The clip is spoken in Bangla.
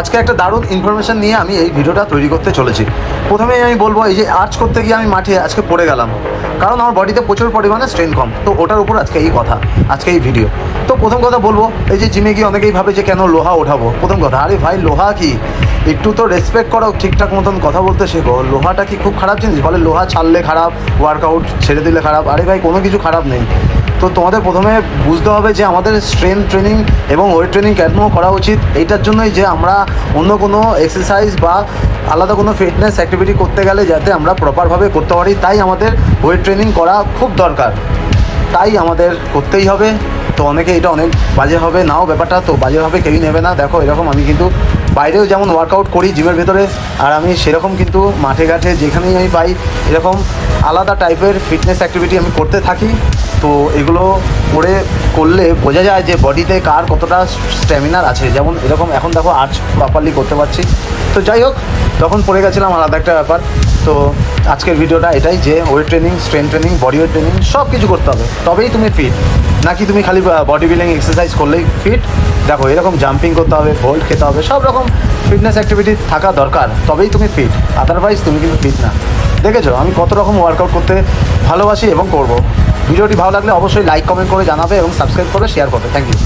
আজকে একটা দারুণ ইনফরমেশন নিয়ে আমি এই ভিডিওটা তৈরি করতে চলেছি। প্রথমেই আমি বলব, এই যে আর্চ করতে গিয়ে আমি মাঠে আজকে পড়ে গেলাম। কারণ আমার বডিতে প্রচুর পরিমাণে স্ট্রেন কম। তো ওটার উপর আজকে এই কথা, আজকে এই ভিডিও তো প্রথম কথা বলব, এই যে জিমে গিয়ে অনেকেই ভাবে যে কেন লোহা ওঠাবো। প্রথম কথা, আরে ভাই, লোহা কি? একটু তো রেসপেক্ট করো ঠিকঠাক মতন কথা বলতে শেখো। লোহাটা কি খুব খারাপ জিনিস? বলে লোহা ছাড়লে খারাপ ওয়ার্কআউট ছেড়ে দিলে খারাপ। আরে ভাই, কোনো কিছু খারাপ নেই। তো তোমাদের প্রথমে বুঝতে হবে যে আমাদের স্ট্রেন ট্রেনিং এবং ওয়েট ট্রেনিং কেন করা উচিত? এইটার জন্যই যে আমরা অন্য কোনো এক্সারসাইজ বা আলাদা কোনো ফিটনেস অ্যাক্টিভিটি করতে গেলে যাতে আমরা প্রপারভাবে করতে পারি, তাই আমাদের ওয়েট ট্রেনিং করা খুব দরকার। তাই আমাদের করতেই হবে। তো অনেকে এটা অনেক বাজে হবে, নাও ব্যাপারটা তো বাজে হবে, কেউই নেবে না। দেখো, এরকম আমি কিন্তু বাইরেও যেমন ওয়ার্কআউট করি জিমের ভেতরে, আর আমি সেরকম কিন্তু মাঠে ঘাটে যেখানেই আমি পাই, এরকম আলাদা টাইপের ফিটনেস অ্যাক্টিভিটি আমি করতে থাকি। তো এগুলো করে, করলে বোঝা যায় যে বডিতে কার কতটা স্ট্যামিনার আছে। যেমন এরকম এখন দেখো আর্চ প্রপারলি করতে পারছি। তো যাই হোক তখন পড়ে গেছিলাম আলাদা একটা ব্যাপার। তো আজকের ভিডিওটা এটাই যে weight training strength training body weight training সব কিছু করতে হবে। তবেই তুমি ফিট নাকি তুমি খালি বডি বিল্ডিং এক্সারসাইজ করলেই ফিট দেখো, এরকম জাম্পিং করতে হবে ভোল্ট খেতে হবে, সব রকম ফিটনেস অ্যাক্টিভিটি থাকা দরকার, তবেই তুমি ফিট আদারওয়াইজ তুমি কিন্তু ফিট না। দেখেছ, আমি কত রকম ওয়ার্কআউট করতে ভালোবাসি এবং করব। ভিডিওটি ভালো লাগলে অবশ্যই লাইক কমেন্ট করে জানাবে এবং সাবস্ক্রাইব করে শেয়ার করবে। Thank you